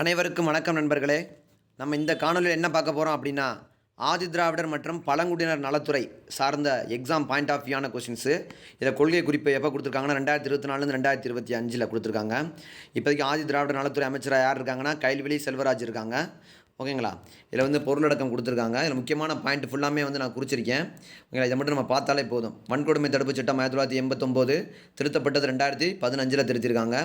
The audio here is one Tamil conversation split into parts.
அனைவருக்கும் வணக்கம் நண்பர்களே. நம்ம இந்த காணொலியில் என்ன பார்க்க போகிறோம் அப்படின்னா ஆதி திராவிடர் மற்றும் பழங்குடியினர் நலத்துறை சார்ந்த எக்ஸாம் பாயிண்ட் ஆஃப் வியூயான கொஷின்ஸு இதில் கொள்கை குறிப்பு எப்போ கொடுத்துருக்காங்கன்னா ரெண்டாயிரத்தி இருபத்தி நாலுலேருந்து ரெண்டாயிரத்தி இருபத்தி அஞ்சில் கொடுத்துருக்காங்க. இப்போதைக்கு ஆதி திராவிடர் நலத்துறை அமைச்சராக யார் இருக்காங்கன்னா கைல்வெளி செல்வராஜ் இருக்காங்க. ஓகேங்களா? இதில் வந்து பொருளடக்கம் கொடுத்துருக்காங்க. இதில் முக்கியமான பாயிண்ட் ஃபுல்லாமே வந்து நான் குறிச்சிருக்கேன். ஓகேங்களா? இதை மட்டும் நம்ம பார்த்தாலே போதும். வன்கொடுமை தடுப்பு சட்டம் ஆயிரத்தி தொள்ளாயிரத்தி எண்பத்தொம்போது திருத்தப்பட்டது ரெண்டாயிரத்தி பதினஞ்சில் திருத்திருக்காங்க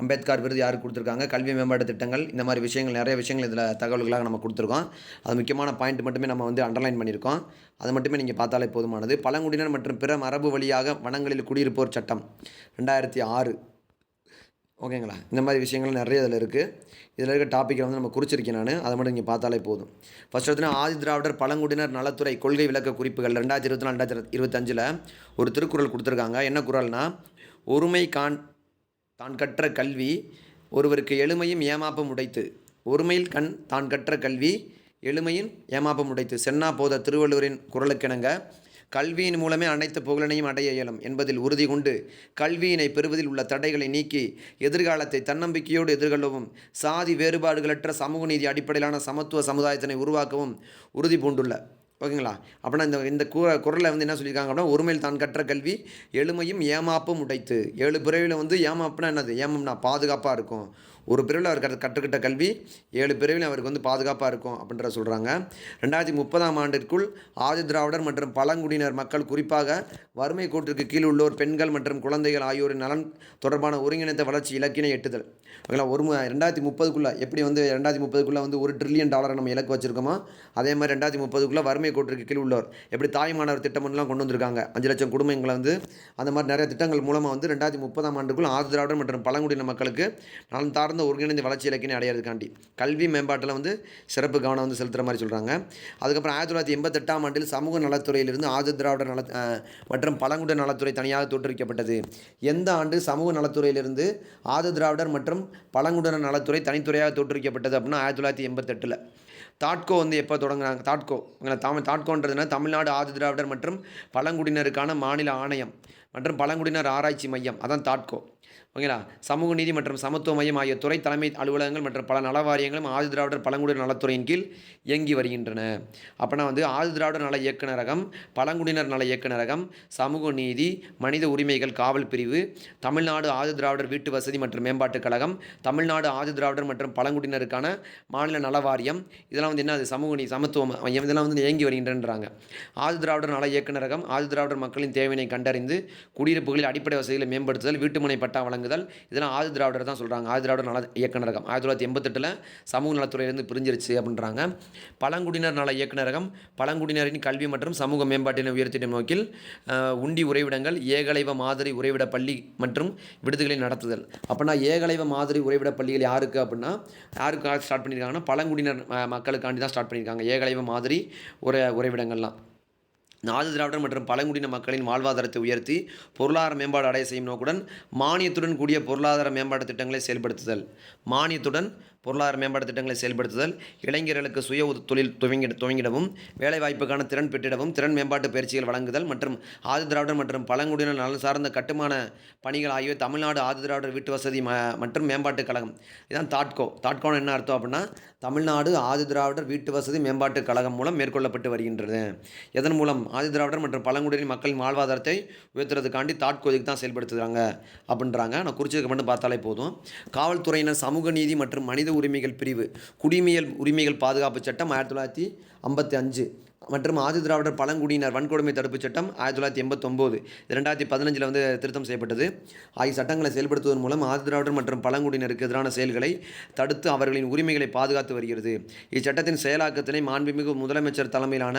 அம்பேத்கர் விருது யாருக்கு கொடுத்துருக்காங்க? கல்வி மேம்பாட்டு திட்டங்கள் இந்த மாதிரி விஷயங்கள் நிறைய விஷயங்கள் இதில் தகவல்களாக நம்ம கொடுத்துருக்கோம். அது முக்கியமான பாயிண்ட் மட்டுமே நம்ம வந்து அண்டர்லைன் பண்ணியிருக்கோம். அது மட்டுமே நீங்கள் பார்த்தாலே போதுமானது. பழங்குடியினர் மற்றும் பிற மரபு வழியாக வனங்களில் குடியிருப்போர் சட்டம் ரெண்டாயிரத்தி ஆறு. ஓகேங்களா? இந்த மாதிரி விஷயங்கள் நிறைய இதில் இருக்குது இதில் இருக்க டாப்பிக்கை வந்து நம்ம குறிச்சிருக்கேன் நான். அதை மட்டும் நீங்கள் பார்த்தாலே போதும். ஃபஸ்ட் எடுத்துனா ஆதி திராவிடர் பழங்குடியினர் நலத்துறை கொள்கை விளக்க குறிப்புகள் ரெண்டாயிரத்தி இருபத்தி நாலு ரெண்டாயிரத்தி இருபத்தஞ்சில் ஒரு திருக்குறள் கொடுத்துருக்காங்க. என்ன குரல்னா ஒருமை கான் தான் கற்ற கல்வி ஒருவருக்கு எளிமையும் ஏமாப்பம் உடைத்து. ஒருமையில் கண் தான் கற்ற கல்வி எளிமையின் ஏமாப்பம் உடைத்து. சென்னா போத திருவள்ளுவரின் குரலுக்கிணங்க கல்வியின் மூலமே அனைத்து புகழனையும் அடைய இயலும் என்பதில் உறுதி கொண்டு கல்வியினை பெறுவதில் உள்ள தடைகளை நீக்கி எதிர்காலத்தை தன்னம்பிக்கையோடு எதிர்கொள்ளவும் சாதி வேறுபாடுகளற்ற சமூக நீதி அடிப்படையிலான சமத்துவ சமுதாயத்தினை உருவாக்கவும் உறுதி பூண்டுள்ள. ஓகேங்களா? அப்படின்னா இந்த இந்த கூ குரலில் வந்து என்ன சொல்லியிருக்காங்க அப்படின்னா ஒருமையில் தான் கற்ற கல்வி எளிமையும் ஏமாப்பும் உடைத்து. ஏழு பிறவியில் வந்து ஏமாப்புனா என்னது? ஏமம்னா பாதுகாப்பாக இருக்கும். ஒரு பிரிவில் அவர் கற்று கற்றுக்கிட்ட கல்வி ஏழு பிரிவில் அவருக்கு வந்து பாதுகாப்பாக இருக்கும் அப்படின்ற சொல்கிறாங்க ரெண்டாயிரத்தி முப்பதாம் ஆண்டிற்குள் ஆதி திராவிடர் மற்றும் பழங்குடியினர் மக்கள் குறிப்பாக வறுமை கோட்டிற்கு கீழ் உள்ளோர் பெண்கள் மற்றும் குழந்தைகள் ஆகியோரின் நலன் தொடர்பான ஒருங்கிணைந்த வளர்ச்சி இலக்கினை எட்டுதல். ஓகேங்களா ஒரு ரெண்டாயிரத்தி முப்பதுக்குள்ளே எப்படி வந்து ரெண்டாயிரத்தி முப்பதுக்குள்ளே வந்து ஒரு ட்ரில்லியன் டாலரை நம்ம இலக்கு வச்சிருக்கோமோ அதே மாதிரி ரெண்டாயிரத்தி முப்பதுக்குள்ளே வறுமை கோட்டிற்கு கீழ் உள்ளோர் எப்படி தாய்மானவர் மாணவர் திட்டம்லாம் கொண்டு வந்திருக்காங்க. அஞ்சு லட்சம் குடும்பங்களை வந்து அந்த மாதிரி நிறைய திட்டங்கள் மூலமாக வந்து ரெண்டாயிரத்தி முப்பதாம் ஆண்டுக்குள் ஆதி திராவிடர் மற்றும் பழங்குடியின மக்களுக்கு நலன் சார்ந்த ஒருங்கிணைந்த வளர்ச்சி இலக்கினை அடையிறதுக்காண்டி கல்வி மேம்பாட்டில் வந்து சிறப்பு கவனம் வந்து செலுத்துகிற மாதிரி சொல்கிறாங்க அதுக்கப்புறம் ஆயிரத்தி தொள்ளாயிரத்தி எண்பத்தெட்டாம் ஆண்டில் சமூக நலத்துறையிலிருந்து ஆதி திராவிட நல மற்றும் பழங்குடியின நலத்துறை தனியாக தோற்றுவிக்கப்பட்டது. எந்த ஆண்டு சமூக நலத்துறையிலிருந்து ஆதி திராவிடர் மற்றும் பழங்குடியின நலத்துறை தனித்துறையாக தோற்றுவிக்கப்பட்டது அப்படின்னா ஆயிரத்தி தொள்ளாயிரத்தி எண்பத்தெட்டில். தாட்கோ வந்து எப்போ தொடங்குறாங்க? தாட்கோ. இவங்களை தமிழ் தாட்கோன்றதுனா தமிழ்நாடு ஆதி திராவிடர் மற்றும் பழங்குடியினருக்கான மாநில ஆணையம் மற்றும் பழங்குடியினர் ஆராய்ச்சி மையம். அதான் தாட்கோ. ஓகேங்களா சமூக நீதி மற்றும் சமத்துவ மையம் ஆகிய துறை தலைமை அலுவலகங்கள் மற்றும் பல நலவாரியங்களும் ஆதி திராவிடர் பழங்குடியினர் நலத்துறையின் கீழ் இயங்கி வருகின்றன. அப்போனா வந்து ஆதி திராவிடர் நல இயக்குநரகம் பழங்குடியினர் நல இயக்குநரகம் சமூக நீதி மனித உரிமைகள் காவல் பிரிவு தமிழ்நாடு ஆதி திராவிடர் வீட்டு வசதி மற்றும் மேம்பாட்டுக் கழகம் தமிழ்நாடு ஆதி திராவிடர் மற்றும் பழங்குடியினருக்கான மாநில நலவாரியம். இதெல்லாம் வந்து என்ன அது சமூக நீதி சமத்துவ மையம். இதெல்லாம் வந்து இயங்கி வருகின்றன்றாங்க. ஆதி திராவிடர் நல இயக்குநரகம் ஆதி திராவிடர் மக்களின் தேவையினை கண்டறிந்து குடியிருப்புகளில் அடிப்படை வசதிகளை மேம்படுத்துதல் வீட்டுமனை பட்டா வழங்குதல். இதெல்லாம் ஆதி திராவிடர் தான் சொல்கிறாங்க ஆதி திராவிடர் நல இயக்குநரகம். ஆயிரத்தி தொள்ளாயிரத்தி எண்பத்தெட்டில் சமூக நலத்துறையிலிருந்து பிரிஞ்சிருச்சு அப்படின்றாங்க. பழங்குடியினர் நல இயக்குநரகம் பழங்குடியினரின் கல்வி மற்றும் சமூக மேம்பாட்டினை உயர்த்திடும் நோக்கில் உண்டி உறைவிடங்கள் ஏகலைவ மாதிரி உறைவிட பள்ளி மற்றும் விடுதிகளை நடத்துதல். அப்படின்னா ஏகலைவ மாதிரி உறைவிட பள்ளிகள் யாருக்கு அப்படின்னா யாருக்கு ஸ்டார்ட் பண்ணியிருக்காங்கன்னா பழங்குடியினர் மக்களுக்காண்டி தான் ஸ்டார்ட் பண்ணியிருக்காங்க ஏகலைவ மாதிரி உரை உறைவிடங்கள்லாம். நாது திராவிடர் மற்றும் பழங்குடியின மக்களின் வாழ்வாதாரத்தை உயர்த்தி பொருளாதார மேம்பாடு அடைய செய்யும் நோக்குடன் மானியத்துடன் கூடிய பொருளாதார மேம்பாட்டு திட்டங்களை செயல்படுத்துதல். மானியத்துடன் பொருளாதார மேம்பாட்டு திட்டங்களை செயல்படுத்துதல் இளைஞர்களுக்கு சுய உத- தொழில் துவங்கிட துவங்கிடவும் வேலைவாய்ப்புக்கான திறன் பெற்றிடவும் திறன் மேம்பாட்டு பயிற்சிகள் வழங்குதல் மற்றும் ஆதி திராவிடர் மற்றும் பழங்குடியினர் நலன் சார்ந்த கட்டுமான பணிகள் ஆகியவை தமிழ்நாடு ஆதி திராவிடர் வீட்டு வசதி மற்றும் மேம்பாட்டுக் கழகம். இதான் தாட்கோ. தாட்கோன்னு என்ன அர்த்தம் அப்படின்னா தமிழ்நாடு ஆதி திராவிடர் வீட்டு வசதி மேம்பாட்டுக் கழகம் மூலம் மேற்கொள்ளப்பட்டு வருகின்றது. இதன் மூலம்? ஆதி திராவிடர் மற்றும் பழங்குடியின மக்களின் வாழ்வாதாரத்தை உயர்த்துறதுக்காண்டி தாட்கோ இதுக்கு தான் செயல்படுத்துகிறாங்க அப்படின்றாங்க. நான் குறிச்சதுக்கு மட்டும் பார்த்தாலே போதும். காவல்துறையினர் சமூக நீதி மற்றும் மனித உரிமைகள் பிரிவு. குடிமையல் உரிமைகள் பாதுகாப்பு சட்டம் ஆயிரத்தி தொள்ளாயிரத்தி ஐம்பத்தி அஞ்சு. மற்றும் ஆதி திராவிடர் பழங்குடியினர் வன்கொடுமை தடுப்புச் சட்டம் ஆயிரத்தி தொள்ளாயிரத்தி எண்பத்தொம்போது. ரெண்டாயிரத்தி பதினஞ்சில் வந்து திருத்தம் செய்யப்பட்டது. ஆகிய சட்டங்களை செயல்படுத்துவதன் மூலம் ஆதி திராவிடர் மற்றும் பழங்குடியினருக்கு எதிரான செயல்களை தடுத்து அவர்களின் உரிமைகளை பாதுகாத்து வருகிறது. இச்சட்டத்தின் செயலாக்கத்தினை மாண்புமிகு முதலமைச்சர் தலைமையிலான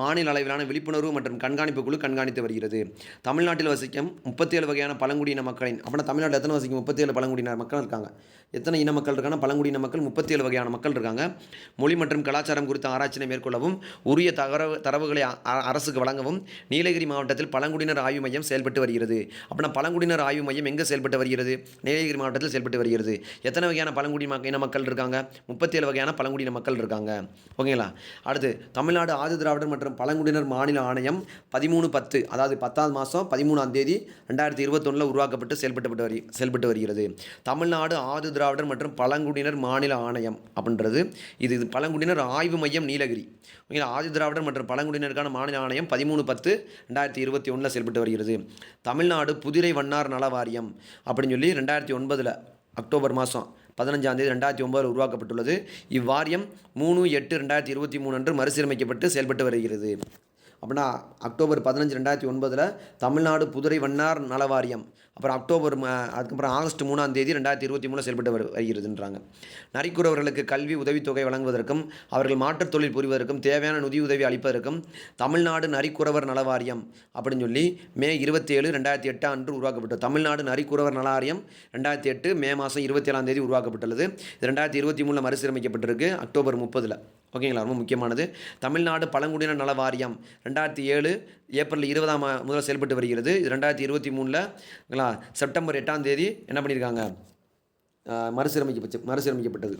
மாநில அளவிலான விழிப்புணர்வு மற்றும் கண்காணிப்பு குழு கண்காணித்து வருகிறது. தமிழ்நாட்டில் வசிக்கும் முப்பத்தி ஏழு வகையான பழங்குடியின மக்களின் அப்படின்னா தமிழ்நாட்டில் எத்தனை வசிக்கும்? முப்பத்தி ஏழு பழங்குடியினர் மக்கள் இருக்காங்க. எத்தனை இன மக்கள் இருக்காங்க பழங்குடியின மக்கள் முப்பத்தி ஏழு வகையான மக்கள் இருக்காங்க. மொழி மற்றும் கலாச்சாரம் குறித்த ஆராய்ச்சியை மேற்கொள்ளவும் உரிய தக தரவு தரவுகளை அ- அரசுக்கு வழங்கவும் நீலகிரி மாவட்டத்தில் பழங்குடியினர் ஆய்வு மையம் செயல்பட்டு வருகிறது. அப்படின்னா பழங்குடியினர் ஆய்வு மையம் எங்கே செயல்பட்டு வருகிறது? நீலகிரி மாவட்டத்தில் செயல்பட்டு வருகிறது. எத்தனை வகையான பழங்குடி மக்க- இன மக்கள் இருக்காங்க? முப்பத்தேழு வகையான பழங்குடியின மக்கள் இருக்காங்க. ஓகேங்களா? அடுத்து தமிழ்நாடு ஆதி திராவிடர் மற்றும் பழங்குடியினர் மாநில ஆணையம் பதிமூணு பத்து அதாவது பத்தாவது மாதம் பதிமூணாம் தேதி ரெண்டாயிரத்தி இருபத்தொன்னில் உருவாக்கப்பட்டு செயல்பட்டு வரி செயல்பட்டு வருகிறது. தமிழ்நாடு ஆதி திராவிடர் மற்றும் பழங்குடியினர் மாநில ஆணையம் அப்படின்றது. இது இது பழங்குடியினர் ஆய்வு மையம் நீலகிரி. ஓகேங்களா? ஆதி திராவிடர் மற்றும் பழங்குடியினருக்கான மாநில ஆணையம் பதிமூணு பத்து ரெண்டாயிரத்தி இருபத்தி ஒன்றில் செயல்பட்டு வருகிறது. தமிழ்நாடு புதிரை வண்ணார் நல வாரியம் அப்படின்னு சொல்லி ரெண்டாயிரத்தி ஒன்பதில் அக்டோபர் மாதம் பதினஞ்சாந்தேதி ரெண்டாயிரத்தி ஒன்பதில் உருவாக்கப்பட்டுள்ளது. இவ்வாரியம் மூணு எட்டு ரெண்டாயிரத்தி இருபத்தி மூணு அன்று மறுசீரமைக்கப்பட்டு செயல்பட்டு வருகிறது. அப்படின்னா அக்டோபர் பதினஞ்சு ரெண்டாயிரத்தி ஒன்பதில் தமிழ்நாடு புதுரை வண்ணார் நல வாரியம் அப்புறம் அக்டோபர் அதுக்கப்புறம் ஆகஸ்ட் மூணாம் தேதி ரெண்டாயிரத்தி இருபத்தி மூணு செயல்பட்டு வரு வருகிறதுன்றாங்க. நரிக்குறவர்களுக்கு கல்வி உதவித்தொகை வழங்குவதற்கும் அவர்கள் மாற்றுத் தொழில் புரிவதற்கும் தேவையான நிதியுதவி அளிப்பதற்கும் தமிழ்நாடு நரிக்குறவர் நல வாரியம் அப்படின்னு சொல்லி மே இருபத்தி ஏழு ரெண்டாயிரத்தி எட்டு அன்று உருவாக்கப்பட்டது. தமிழ்நாடு நரிக்குறவர் நல வாரியம் ரெண்டாயிரத்தி எட்டு மே மாதம் இருபத்தி ஏழாம் தேதி உருவாக்கப்பட்டுள்ளது. இது ரெண்டாயிரத்தி இருபத்தி மூணில் மறுசீரமைக்கப்பட்டிருக்கு அக்டோபர் முப்பதில். ஓகேங்களா? ரொம்ப முக்கியமானது. தமிழ்நாடு பழங்குடியினர் நல வாரியம் ரெண்டாயிரத்தி ஏழு ஏப்ரல் இருபதாம் முதல் செயல்பட்டு வருகிறது. இது ரெண்டாயிரத்தி இருபத்தி மூணில் செப்டம்பர் எட்டாம் தேதி என்ன பண்ணியிருக்காங்க ஆஹ் மறுசீரமைக்கப்பட்டு மறுசீரமைக்கப்பட்டது.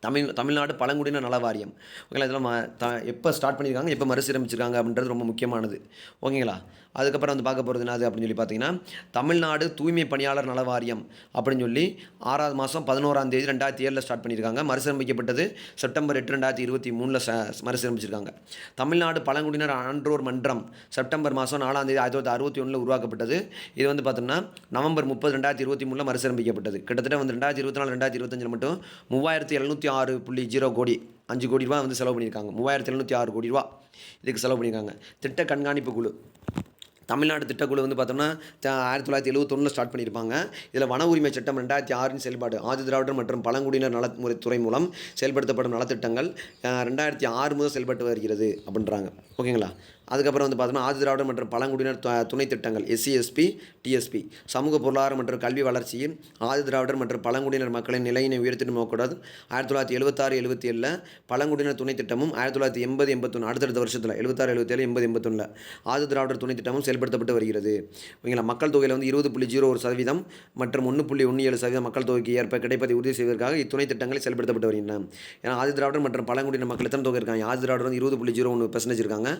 தமிழ் தமிழ்நாடு பழங்குடியினர் நல வாரியம் ஓகேங்களா இதெல்லாம் ம- த எப்போ ஸ்டார்ட் பண்ணியிருக்காங்க எப்போ மறுசீரமைச்சிருக்காங்க அப்படின்றது ரொம்ப முக்கியமானது. ஓகேங்களா? அதுக்கப்புறம் வந்து பார்க்க போகிறது என்னது அப்படின்னு சொல்லி பார்த்தீங்கன்னா தமிழ்நாடு தூய்மை பணியாளர் நல வாரியம் அப்படின்னு சொல்லி ஆறாவது மாதம் பதினோராம் தேதி ரெண்டாயிரத்தி ஏழில் ஸ்டார்ட் பண்ணியிருக்காங்க. மறுசீரமைக்கப்பட்டது செப்டம்பர் எட்டு ரெண்டாயிரத்தி இருபத்தி மூணில் மறுசீரமைச்சிருக்காங்க. தமிழ்நாடு பழங்குடியினர் ஆன்றோர் மன்றம் செப்டம்பர் மாதம் நாலாம் தேதி ஆயிரத்தி தொள்ளாயிரத்தி அறுபத்தி ஒன்றில் உருவாக்கப்பட்டது. இது வந்து பார்த்தோம்னா நவம்பர் முப்பது ரெண்டாயிரத்தி இருபத்தி மூணில் மறுசீரமைக்கப்பட்டது. கிட்டத்தட்ட வந்து ரெண்டாயிரத்தி இருபத்தி நாலு ரெண்டாயிரத்தி இருபத்தஞ்சில் மட்டும் மூவாயிரத்தி எழுநூற்றி ஆறு புள்ளி ஜீரோ கோடி அஞ்சு கோடி ரூபா வந்து செலவு பண்ணியிருக்காங்க. மூவாயிரத்தி எழுநூற்றி ஆறு கோடி ரூபா இதுக்கு செலவு பண்ணியிருக்காங்க. திட்ட கண்காணிப்பு குழு. தமிழ்நாடு திட்டக்குழு வந்து பார்த்தோம்னா ஆயிரத்தி தொள்ளாயிரத்தி எழுபத்தொன்னில் ஸ்டார்ட் பண்ணியிருப்பாங்க. இதில் வன உரிமை சட்டம் ரெண்டாயிரத்தி ஆறின் செயல்பாடு ஆதி திராவிடர் மற்றும் பழங்குடியினர் நலமுறை துறை மூலம் செயல்படுத்தப்படும் நலத்திட்டங்கள் ரெண்டாயிரத்தி ஆறு முதல் செயல்பட்டு வருகிறது அப்படின்றாங்க. ஓகேங்களா? அதுக்கப்புறம் வந்து பார்த்தோம்னா ஆதிதிராவிடர் மற்றும் பழங்குடியினர் துணை திட்டங்கள் எஸ்சி எஸ்பி டிஎஸ்பி. சமூக பொருளாதார மற்றும் கல்வி வளர்ச்சியில் ஆதி திராவிடர் மற்றும் பழங்குடியினர் மக்களின் நிலையினை உயர்த்திட்டு நோக்கூடாது ஆயிரத்தி தொள்ளாயிரத்தி எழுபத்தாறு எழுபத்தி ஏழில் பழங்குடியினர் துணை திட்டமும் ஆயிரத்தி தொள்ளாயிரத்தி எண்பது எண்பத்தொன்று அடுத்தடுத்த வருஷத்தில் எழுபத்தாறு எழுபத்தேழு எண்பது எண்பத்தொன்னில் ஆதி திராவிடர் துணை திட்டமும் செயல்படுத்தப்பட்டு வருகிறது. ஓகேங்களா? மக்கள் தொகையில் வந்து இருபது புள்ளி ஜீரோ ஒரு சதவீதம் மற்றும் ஒன்று புள்ளி ஒன்று ஏழு சதவீதம் மக்கள் தொகைக்கு ஏற்ப கிடைப்பதை உறுதி செய்வதற்காக இத்துணை திட்டங்களை செயல்படுத்தப்பட்டு வருகின்றன. ஏன்னா ஆதி திராவிடர் மற்றும் பழங்குடியினர் மக்கள் எத்தனை தொகை இருக்காங்க? ஆதி திராவிடர் வந்து இருபது புள்ளி ஜீரோ ஒன்று பெர்சன்டேஜ் இருக்காங்க.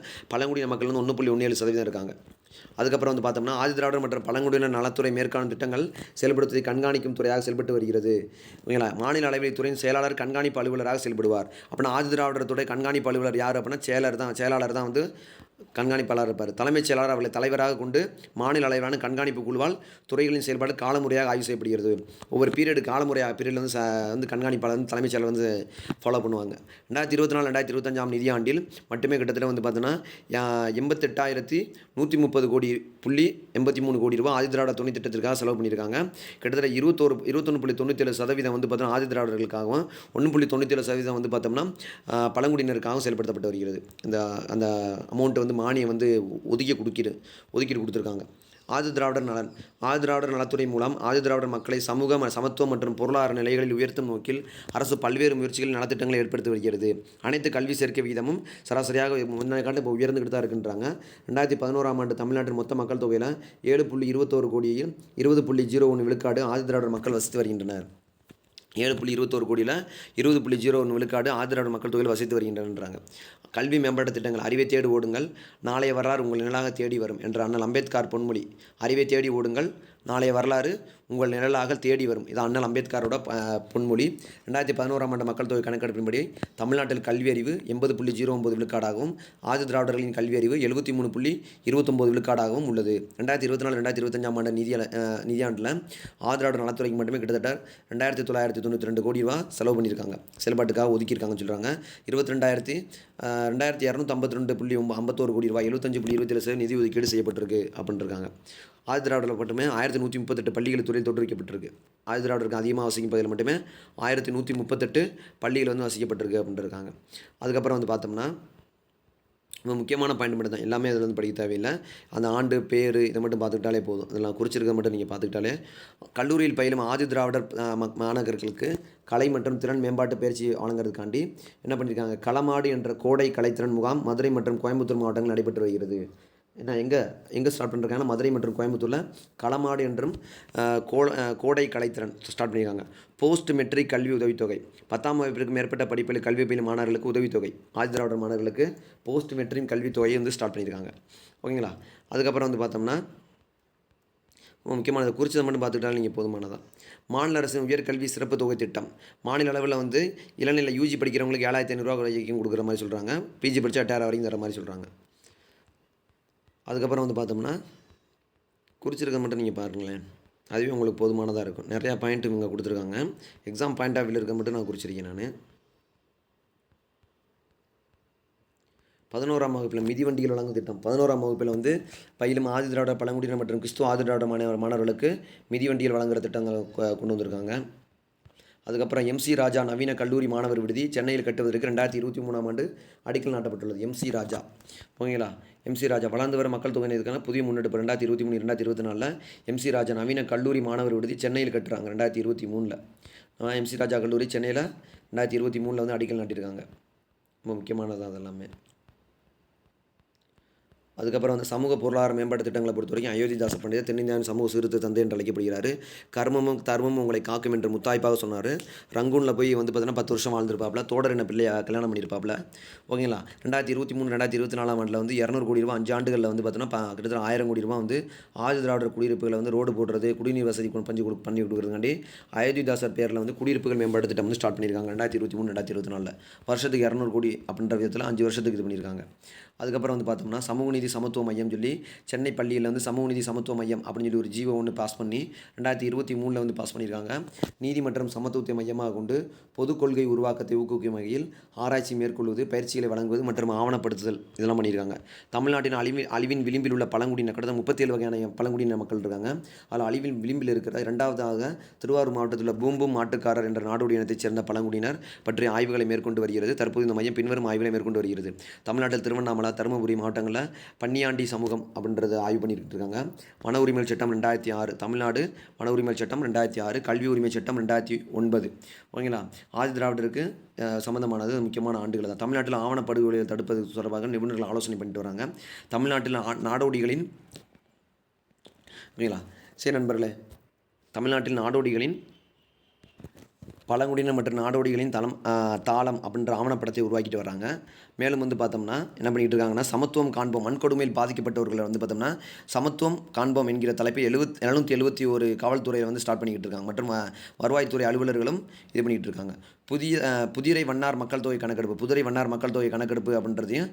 பழங்குடியின மக்கள் வந்து ஒன்று புள்ளி ஒன்று ஏழு சதவீதம் இருக்காங்க. அதுக்கப்புறம் வந்து பார்த்தோம்னா ஆதி திராவிடர் மற்றும் பழங்குடியினர் நலத்துறை மேற்காணும் திட்டங்கள் செயல்படுத்துவதை கண்காணிக்கும் துறையாக செயல்பட்டு வருகிறது. ஓகேங்களா? மாநில அளவில் இத்துறையின் செயலாளர் கண்காணிப்பு அலுவலராக செயல்படுவார். அப்படின்னா ஆதி திராவிடர் துறை கண்காணிப்பு அலுவலர் யார் அப்படின்னா செயலர் தான். செயலாளர் தான் வந்து கண்காணிப்பாளர் இருப்பார். தலைமைச் செயலாளர் அவர்களை தலைவராக கொண்டு மாநில அளவிலான கண்காணிப்பு குழுவால் துறைகளின் செயல்பாடு காலமுறையாக ஆய்வு செய்யப்படுகிறது. ஒவ்வொரு பீரியடு காலமுறையாக பீரியடில் வந்து ச வந்து கண்காணிப்பாளர் வந்து தலைமைச் செயலர் வந்து ஃபாலோ பண்ணுவாங்க. ரெண்டாயிரத்தி இருபத்தி நாலு ரெண்டாயிரத்தி இருபத்தஞ்சாம் நிதியாண்டில் மட்டுமே கிட்டத்தட்ட வந்து பார்த்தோன்னா எண்பத்தெட்டாயிரத்தி நூற்றி முப்பது கோடி புள்ளி எண்பத்தி மூணு கோடி ரூபாய் ஆதி திராவிட துணை திட்டத்திற்காக செலவு பண்ணியிருக்காங்க. கிட்டத்தட்ட இருபத்தோரு இருபத்தொன்று புள்ளி தொண்ணூத்தேழு சதவீதம் வந்து பார்த்தோன்னா ஆதி திராவிடர்களுக்காகவும் ஒன்று புள்ளி தொண்ணூத்தேழு சதவீதம் வந்து பார்த்தோம்னா பழங்குடியினருக்காகவும் செயல்படுத்தப்பட்டு வருகிறது. இந்த அந்த அமௌண்ட் வந்து மானியம் வந்து ஒதுக்கி கொடுக்கிடு ஒதுக்கீடு கொடுத்துருக்காங்க. ஆதி திராவிடர் நலன் ஆதி திராவிடர் நலத்துறை மூலம் ஆதி திராவிடர் மக்களை சமூக சமத்துவம் மற்றும் பொருளாதார நிலைகளில் உயர்த்தும் நோக்கில் அரசு பல்வேறு முயற்சிகள் நலத்திட்டங்களை ஏற்படுத்தி வருகிறது. அனைத்து கல்வி சேர்க்கை விகிதமும் சராசரியாக முன்னாடி காலத்தில் இப்போ உயர்ந்துக்கிட்டு தான் இருக்கின்றாங்க. ரெண்டாயிரத்தி பதினோராம் ஆண்டு தமிழ்நாட்டின் மொத்த மக்கள் தொகையில் ஏழு புள்ளி இருபத்தோரு கோடியில் இருபது புள்ளி ஜீரோ ஒன்று விழுக்காடு ஆதி திராவிடர் மக்கள் வசித்து வருகின்றனர். ஏழு புள்ளி இருபத்தோரு கோடியில் இருபது புள்ளி ஜீரோ ஒன்று விழுக்காடு ஆதரவு மக்கள் தொகையில் வசித்து வருகின்றனன்றாங்க. கல்வி மேம்பாட்டு திட்டங்கள் அறிவை தேடி ஓடுங்கள். நாளை வரார் உங்கள் நிழலாக தேடி வரும் என்ற அண்ணல் அம்பேத்கர் பொன்மொழி. அறிவை தேடி ஓடுங்கள். நாளைய வரலாறு உங்கள் நிழலாக தேடி வரும். இது அண்ணல் அம்பேத்கரோட ப- பொன்மொழி. ரெண்டாயிரத்தி பதினோராம் ஆண்டு மக்கள் தொகை கணக்கெடுப்பின்படி தமிழ்நாட்டில் கல்வி அறிவு எண்பது புள்ளி ஜீரோ ஒன்பது விழுக்காடாகவும் ஆதி திராவிடர்களின் கல்வி அறிவு எழுபத்தி மூணு புள்ளி இருபத்தொம்போது விழுக்காடாகவும் உள்ளது. ரெண்டாயிரத்தி இருபத்தி நாலு ரெண்டாயிரத்தி இருபத்தஞ்சாம் ஆண்டு நிதி நிதியாண்டில் ஆதிராவிடர் நலத்துறைக்கு மட்டுமே கிட்டத்தட்ட ரெண்டாயிரத்தி தொள்ளாயிரத்தி தொண்ணூற்றி ரெண்டு கோடி ரூபா செலவு பண்ணியிருக்காங்க. செயல்பாட்டுக்காக ஒதுக்கியிருக்காங்கன்னு சொல்கிறாங்க இருபத்தி ரெண்டாயிரத்தி ரெண்டாயிரத்தி இரநூத்தி ஐம்பத்தி ரெண்டு புள்ளி ஒம்ப- ஐம்பத்தோரு கோடி ரூபாய் எழுபத்தஞ்சு புள்ளி இருபத்தி ஏழு நிதி ஒதுக்கீடு செய்யப்பட்டிருக்கு அப்படின்னு இருக்காங்க. ஆதி திராவிடரில் மட்டுமே ஆயிரத்தி நூற்றி முப்பத்தெட்டு பள்ளிகள் துறையில் தோற்றுவிக்கப்பட்டிருக்கு. ஆதி திராவிடருக்கு அதிகமாக வசிக்கும் பகுதியில் மட்டுமே ஆயிரத்தி நூற்றி முப்பத்தெட்டு பள்ளிகள் வந்து வசிக்கப்பட்டிருக்கு அப்படின்ட்டு இருக்காங்க. அதுக்கப்புறம் வந்து பார்த்தோம்னா இப்போ முக்கியமான பாயிண்ட் மட்டும் தான் எல்லாமே அதில் வந்து படிக்க தேவையில்லை. அந்த ஆண்டு பேர் இதை மட்டும் பார்த்துக்கிட்டாலே போதும். இதெல்லாம் குறிச்சிருக்க மட்டும் நீங்கள் பார்த்துக்கிட்டாலே கல்லூரியில் பயிலும் ஆதி திராவிடர் மாணவர்களுக்கு கலை மற்றும் திறன் மேம்பாட்டு பயிற்சி வழங்குறதுக்காண்டி என்ன பண்ணியிருக்காங்க? களமாடு என்ற கோடை கலைத்திறன் முகாம் மதுரை மற்றும் கோயம்புத்தூர் மாவட்டங்கள் நடைபெற்று வருகிறது. என்ன எங்கே எங்கே ஸ்டார்ட் பண்ணிருக்காங்கன்னா மதுரை மற்றும் கோயம்புத்தூரில் களமாடு என்றும் கோ கோடை கலைத்திறன் ஸ்டார்ட் பண்ணியிருக்காங்க போஸ்ட் மெட்ரிக் கல்வி உதவித்தொகை. பத்தாம் வகுப்பிற்கு மேற்பட்ட படிப்பில் கல்வி பயிலும் மாணவர்களுக்கு உதவித்தொகை. ஆதிதிராவிடர் மாணவர்களுக்கு போஸ்ட் மெட்ரிக் கல்வித்தொகையை வந்து ஸ்டார்ட் பண்ணியிருக்காங்க ஓகேங்களா அதுக்கப்புறம் வந்து பார்த்தோம்னா முக்கியமானது குறிச்சதை மட்டும் பார்த்துக்கிட்டாலும் நீங்கள் போதுமானதான் மாநில அரசின் உயர்கல்வி சிறப்பு தொகை திட்டம். மாநில அளவில் வந்து இளநிலை யூஜி படிக்கிறவங்களுக்கு ஏழாயிரத்தி ஐநூறுரூவா வரைக்கும் கொடுக்குற மாதிரி சொல்கிறாங்க பிஜி படித்தா எட்டாயிரம் வரைக்கும் தர மாதிரி சொல்கிறாங்க அதுக்கப்புறம் வந்து பார்த்தோம்னா குறிச்சிருக்க மட்டும் நீங்கள் பாருங்களேன். அதுவே உங்களுக்கு போதுமானதாக இருக்கும். நிறையா பாயிண்ட் இவங்க கொடுத்துருக்காங்க. எக்ஸாம் பாயிண்ட் ஆஃப் வியூவில் இருக்க மட்டும் நான் குறிச்சிருக்கேன் நான். பதினோராம் வகுப்பில் மிதிவண்டிகள் வழங்கும் திட்டம். பதினோராம் வகுப்பில் வந்து பயிலும் ஆதி திராவிட பழங்குடியினர் மற்றும் கிறிஸ்துவ ஆதி திராவிட மாணவர் மாணவர்களுக்கு மிதிவண்டிகள் வழங்குற திட்டங்கள் கொ- கொண்டு வந்திருக்காங்க. அதுக்கப்புறம் எம்சி ராஜா நவீன கல்லூரி மாணவர் விடுதி சென்னையில் கட்டுவதற்கு ரெண்டாயிரத்தி இருபத்தி மூணாம் ஆண்டு அடிக்கல் நாட்டப்பட்டுள்ளது. எம்சி ராஜா. ஓகேங்களா எம்சி ராஜா. வளர்ந்து வர மக்கள் தொகை புதிய முன்னெடுப்பு ரெண்டாயிரத்தி இருபத்தி மூணு ரெண்டாயிரத்தி இருபத்தி நாலில் எம்சி ராஜா நவீன கல்லூரி மாணவர் விடுதி சென்னையில் கட்டுறாங்க ரெண்டாயிரத்தி இருபத்தி மூணில். எம்சி ராஜா கல்லூரி சென்னையில் ரெண்டாயிரத்தி இருபத்தி மூணில் வந்து அடிக்கல் நாட்டியிருக்காங்க. ரொம்ப முக்கியமானது அதெல்லாமே. அதுக்கப்புறம் வந்து சமூக பொருளாதார மேம்பாட்டு திட்டங்களை பொறுத்த வரைக்கும் அயோத்திதாச பண்டிதர் தென்னிந்தியாவின் சமூக சீர்திருத்த தந்தை என்று அழைக்கப்படுகிறார். கர்மமும் தர்மமும் உங்களை காக்கும் என்று முத்தாய்ப்பாக சொன்னார். ரங்கூனில் போய் வந்து பார்த்தீங்கன்னா பத்து வருஷம் வாழ்ந்திருப்பாப்ல. தோடர் என்ன பிள்ளைய கல்யாணம் பண்ணியிருப்பாப்ல. ஓகேங்களா? ரெண்டாயிரத்தி இருபத்தி மூணு ரெண்டாயிரத்தி இருபத்தி நாலாம் ஆண்டில் வந்து இரநூறு கோடி ரூபா அஞ்சு ஆண்டுகளில் வந்து பார்த்தீங்கன்னா கிட்டத்தட்ட ஆயிரம் கோடி ரூபா வந்து ஆதி திராவிடர் குடியிருப்புகளை வந்து ரோடு போடுறது குடிநீர் வசதி கொண்டு பஞ்சு கொடு பண்ணி கொடுக்குறதுக்காண்டி அயோத்திதாசர் பேரில் வந்து குடியிருப்புகள் மேம்பாட்டு திட்டம் வந்து ஸ்டார்ட் பண்ணியிருக்காங்க ரெண்டாயிரத்தி இருபத்தி மூணு ரெண்டாயிரத்தி இருபத்தி நாலில். வருஷத்துக்கு இரநூறு கோடி அப்படின்ற விதத்தில் அஞ்சு வருஷத்துக்கு இது பண்ணியிருக்காங்க. அதுக்கப்புறம் வந்து பார்த்தோம்னா சமூக நீதி சமத்துவ மையம் சொல்லி சென்னை பள்ளியில் வந்து சமூக நீதி சமத்துவ மையம் அப்படின்னு சொல்லி ஒரு ஜீவோ ஒன்று பாஸ் பண்ணி ரெண்டாயிரத்தி இருபத்தி மூணில் வந்து பாஸ் பண்ணியிருக்காங்க. நீதி மற்றும் சமத்துவத்தை மையமாக கொண்டு பொது கொள்கை உருவாக்கத்தை ஊக்குவிக்கும் வகையில் ஆராய்ச்சி மேற்கொள்வது பயிற்சிகளை வழங்குவது மற்றும் ஆவணப்படுத்துதல் இதெல்லாம் பண்ணியிருக்காங்க. தமிழ்நாட்டின் அழிவில் அழிவின் விளிம்பில் உள்ள பழங்குடியினர் கடந்த முப்பத்தேழு வகையான பழங்குடியின மக்கள் இருக்காங்க. அதில் அழிவின் விளிம்பில் இருக்கிற இரண்டாவதாக திருவாரூர் மாவட்டத்தில் உள்ள பூம்பும் மாட்டுக்காரர் என்ற நாடோடி இனத்தைச் சேர்ந்த பழங்குடியினர் பற்றிய ஆய்வுகளை மேற்கொண்டு வருகிறது. தற்போது இந்த மையம் பின்வரும் ஆய்வுகளை மேற்கொண்டு வருகிறது. தமிழ்நாட்டில் திருவண்ணாமலை தருமபுரி மாவட்டங்களில் பன்னியாண்டி சமூகம் அப்படின்றத ஆய்வு பண்ணிட்டு இருக்காங்க. வன உரிமை சட்டம் ரெண்டாயிரத்தி ஆறு தமிழ்நாடு வன உரிமை சட்டம் ரெண்டாயிரத்தி ஆறு கல்வி உரிமை சட்டம் ரெண்டாயிரத்தி ஒன்பது. ஓகேங்களா? ஆதி திராவிடருக்கு சம்மந்தமானது முக்கியமான ஆண்டுகள் தான். தமிழ்நாட்டில் ஆவணப்படுகொலையை தடுப்பது தொடர்பாக நிபுணர்கள் ஆலோசனை பண்ணிட்டு வராங்க. தமிழ்நாட்டில் நாடோடிகளின் ஓகேங்களா? சரி நண்பர்களே தமிழ்நாட்டில் நாடோடிகளின் பழங்குடியினர் மற்றும் நாடோடிகளின் தளம் தாளம் அப்படின்ற ஆவணப்படத்தை உருவாக்கிட்டு வராங்க மேலும் வந்து பார்த்தோம்னா என்ன பண்ணிகிட்டு இருக்காங்கன்னா சமத்துவம் காண்போம் மண்கொடுமையில் பாதிக்கப்பட்டவர்களை வந்து பார்த்தோம்னா சமத்துவம் காண்போம் என்கிற தலைப்பை எழுபத் எழுநூற்றி எழுபத்தி ஒரு காவல்துறையை வந்து ஸ்டார்ட் பண்ணிக்கிட்டு இருக்காங்க. மற்றும் வருவாய்த்துறை அலுவலர்களும் இது பண்ணிக்கிட்டு இருக்காங்க. புதிய புதிரை வண்ணார் மக்கள் தொகை கணக்கெடுப்பு புதிரை வண்ணார் மக்கள் தொகை கணக்கெடுப்பு அப்படின்றதையும்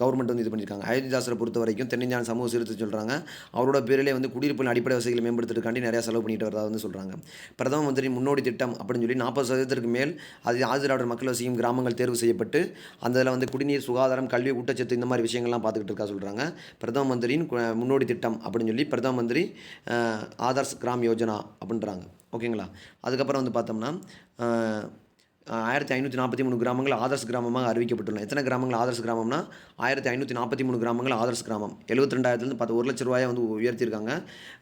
கவர்மெண்ட் வந்து இது பண்ணியிருக்காங்க. அயோத்திதாசரை பொறுத்த வரைக்கும் தென்னிந்தியான சமூக சீர்த்து சொல்கிறாங்க அவரோட பேரிலே வந்து குடியிருப்பின் அடிப்படை வசதிகளை மேம்படுத்துறதுக்காண்டி நிறையா செலவு பண்ணிட்டு வரதா வந்து சொல்கிறாங்க பிரதம மந்திரி முன்னோடி திட்டம் அப்படின்னு சொல்லி நாற்பது சதவீதத்திற்கு மேல் அது ஆதிராவிடர் மக்கள் வசிக்கும் கிராமங்கள் தேர்வு செய்யப்பட்டு அந்த இதில் வந்து குடிநீர் சுகாதாரம் கல்வி ஊட்டச்சத்து இந்த மாதிரி விஷயங்கள்லாம் பார்த்துக்கிட்டு இருக்கா சொல்கிறாங்க பிரதம மந்திரியின் முன்னோடி திட்டம் அப்படின்னு சொல்லி பிரதம மந்திரி ஆதர்ஸ் கிராம் யோஜனா அப்படின்றாங்க. ஓகேங்களா? அதுக்கப்புறம் வந்து பார்த்தோம்னா ஆயிரத்தி ஐநூற்றி நாற்பத்தி மூணு கிராமங்கள் ஆதர்ஸ் கிராமமாக அறிவிக்கப்பட்டுள்ளன. எத்தனை கிராமங்கள் ஆதர்ஸ் கிராமம்னா ஆயிரத்தி ஐநூற்றி நாற்பத்தி மூணு கிராமங்கள் ஆதர்ஸ் கிராமம். எழுபத்தி ரெண்டாயிரத்துலேருந்து பத்து ஒரு லட்ச ரூபாயை வந்து உயர்த்தியிருக்காங்க.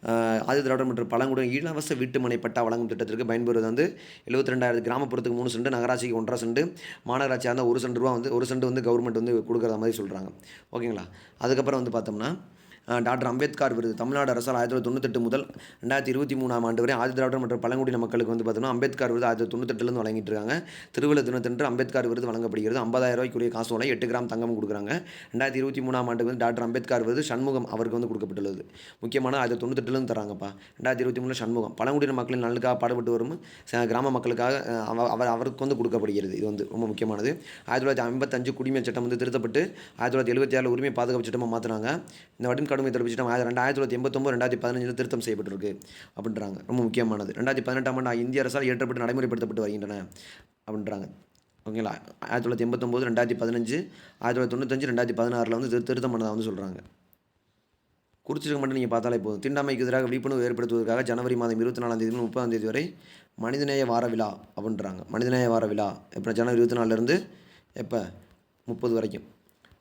ஆஹ் ஆதி மற்றும் பழங்குடன் இலவச வீட்டு மனை பட்டா வழங்கும் திட்டத்திற்கு பயன்பெறுவது வந்து எழுபத்தி ரெண்டாயிரத்து கிராமப்புறத்துக்கு மூணு சென்ட் நகராட்சிக்கு ஒன்றரை சென்ட் மாநகராட்சியாக இருந்தால் ஒரு சென்ட் ரூபா வந்து ஒரு சென்ட் வந்து கவர்மெண்ட் வந்து கொடுக்குற மாதிரி சொல்கிறாங்க ஓகேங்களா? அதுக்கப்புறம் வந்து பார்த்தோம்னா டாக்டர் அம்பேத்கர் விருது. தமிழ்நாடு அரசால் ஆயிரத்தி தொள்ளாயிரத்தி தொண்ணூத்தெட்டு முதல் ரெண்டாயிரத்தி இருபத்தி மூணாம் ஆண்டு வரை ஆதி திராவிடர் மற்றும் பழங்குடியின மக்களுக்கு வந்து பார்த்தோம்னா அம்பேத்கர் விருது ஆயிரத்தி தொண்ணூத்தெட்டுலேருந்து வழங்கிட்டு இருக்காங்க திருவிழா தினத்தன்று அம்பேத்கர் விருது வழங்கப்படுகிறது. ஐம்பதாயிரம் ரூபாய்க்குரிய காசு வலை எட்டு கிராம் தங்கம் கொடுக்குறாங்க. ரெண்டாயிரத்தி இருபத்தி மூணாம் ஆண்டு வந்து டாக்டர் அம்பேத்கர் விருது சண்முகம் அவருக்கு வந்து கொடுக்கப்பட்டுள்ளது. முக்கியமான ஆயிரத்தி தொண்ணூத்தெட்டுலேருந்து தராங்கப்பா ரெண்டாயிரத்தி இருபத்தி மூணு சண்முகம். பழங்குடியின மக்களின் நலனுக்காக பாடுபட்டு வரும் கிராம மக்களுக்காக அவ- அவர் அவருக்கு வந்து கொடுக்கப்படுகிறது. இது வந்து ரொம்ப முக்கியமானது. ஆயிரத்தி தொள்ளாயிரத்தி ஐம்பத்தஞ்சு குடிமை சட்டம் வந்து திருத்தப்பட்டு ஆயிரத்தி தொள்ளாயிரத்தி எழுபத்தி ஆறில் உரிமை பாதுகாப்பு சட்டமாக மாற்றினாங்க இந்த வட்டின் கடுமை தடுப்பு சட்டம் ஆயிரத்தி ரெண்டாயிரத்தி தொள்ளாயிரத்தி எண்பத்தொம்பது ரெண்டாயிரத்தி பதினஞ்சில் திருத்தம் செய்யப்பட்டிருக்கு அப்படின்றாங்க. ரொம்ப முக்கியமானது. ரெண்டாயிரத்தி பதினெட்டாம் ஆண்டு இந்திய அரசால் ஏற்றப்பட்டு நடைமுறைப்படுத்தப்பட்டு வருகின்றன அப்படின்றாங்க. ஓகேங்களா? ஆயிரத்தி தொள்ளாயிரத்தி எண்பத்தொம்போது ரெண்டாயிரத்தி பதினஞ்சு ஆயிரத்தி தொள்ளாயிரத்தி தொண்ணூத்தஞ்சு ரெண்டாயிரத்தி பதினாறில் வந்து திரு- திருத்தம் பண்ணதாக வந்து சொல்கிறாங்க குறிச்சிருக்க மட்டும் நீங்கள் பார்த்தாலே போதும். தீண்டாமைக்கு எதிராக விழிப்புணர்வு ஏற்படுத்துவதற்காக ஜனவரி மாதம் இருபத்தி நாலாம் தேதி முப்பதாம் தேதி வரை மனிதநேய வார விழா அப்படின்றாங்க. மனிதநேய வார விழா. எப்போ? ஜனவரி இருபத்தி நாலுலேருந்து எப்போ? முப்பது வரைக்கும்.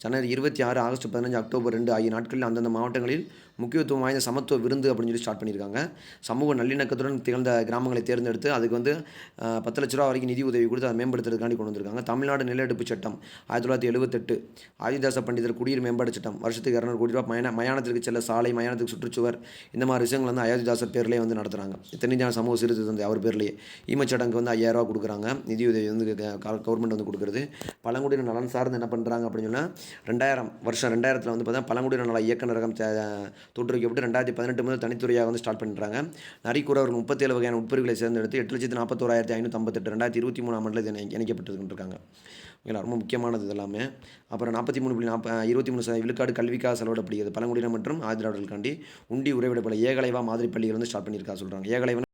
ஜனவரி இருபத்தி ஆறு ஆகஸ்ட் பதினஞ்சு அக்டோபர் ரெண்டு ஆகிய நாட்களில் அந்தந்த மாவட்டங்களில் முக்கியத்துவம் வாய்ந்த சமத்துவ விருந்து அப்படின்னு சொல்லி ஸ்டார்ட் பண்ணியிருக்காங்க. சமூக நல்லிணக்கத்துடன் திகழ்ந்த கிராமங்களை தேர்ந்தெடுத்து அதுக்கு வந்து பத்து லட்ச ரூபா வரைக்கும் நிதி உதவி கொடுத்து அதை மேம்படுத்துறதுக்காண்டி கொண்டு வந்திருக்காங்க. தமிழ்நாடு நிலஎடுப்பு சட்டம் ஆயிரத்தி தொள்ளாயிரத்தி எழுபத்தெட்டு ஆதிதாச பண்டிதர் குடியிரு மேம்பாடு சட்டம் வருஷத்துக்கு இரநூறு கோடி ரூபா மயான மயானத்திற்கு செல்ல சாலை மயானத்துக்கு சுற்றுச்சுவர் இந்த மாதிரி விஷயங்கள் வந்து அயோத்திதாசர் பேர்லேயே வந்து நடத்துகிறாங்க தென்னிந்தியான சமூக சீர்திருத்தம் அவர் பேர்லேயே. ஈமச்சடங்கு வந்து ஐயாயிரம் ரூபா கொடுக்குறாங்க. நிதியுதவி வந்து கவர்மெண்ட் வந்து கொடுக்குறது. பழங்குடியினர் நலன் சார்ந்து என்ன பண்ணுறாங்க அப்படின்னு சொன்னால் ரெண்டாயிரம் வருஷம் ரெண்டாயிரத்தில் வந்து பார்த்தா பழங்குடியின நல இயக்குநரகம் தே- தோற்றுவிக்கப்பட்டு ரெண்டாயிரத்தி பதினெட்டு முதல் தனித்துறையாக வந்து ஸ்டார்ட் பண்ணுறாங்க நரிக்கூறவர்கள் முப்பத்தேழு வகையான உட்பிரிவுகளை சேர்ந்தெடுத்து எட்டு லட்சத்து நாற்பத்தோராயிரத்தி ஐநூற்றி ஐம்பத்தெட்டு ரெண்டாயிரத்தி இருபத்தி மூணு ஆண்டில் இது இணை- ஓகேங்களா? ரொம்ப முக்கியமானது எல்லாமே. அப்புறம் நாற்பத்தி மூணு புள்ளி நாற்ப இருபத்தி மூணு விழுக்காடு கல்விக்காக செலவிடப்படுகிறது. பழங்குடியினர் மற்றும் ஆதிராவிடர்களுக்காண்டி உண்டி உறைவிடப்பட ஏகலைவா மாதிரி பள்ளிகள் வந்து ஸ்டார்ட் பண்ணியிருக்கா சொல்கிறாங்க ஏகலைவன்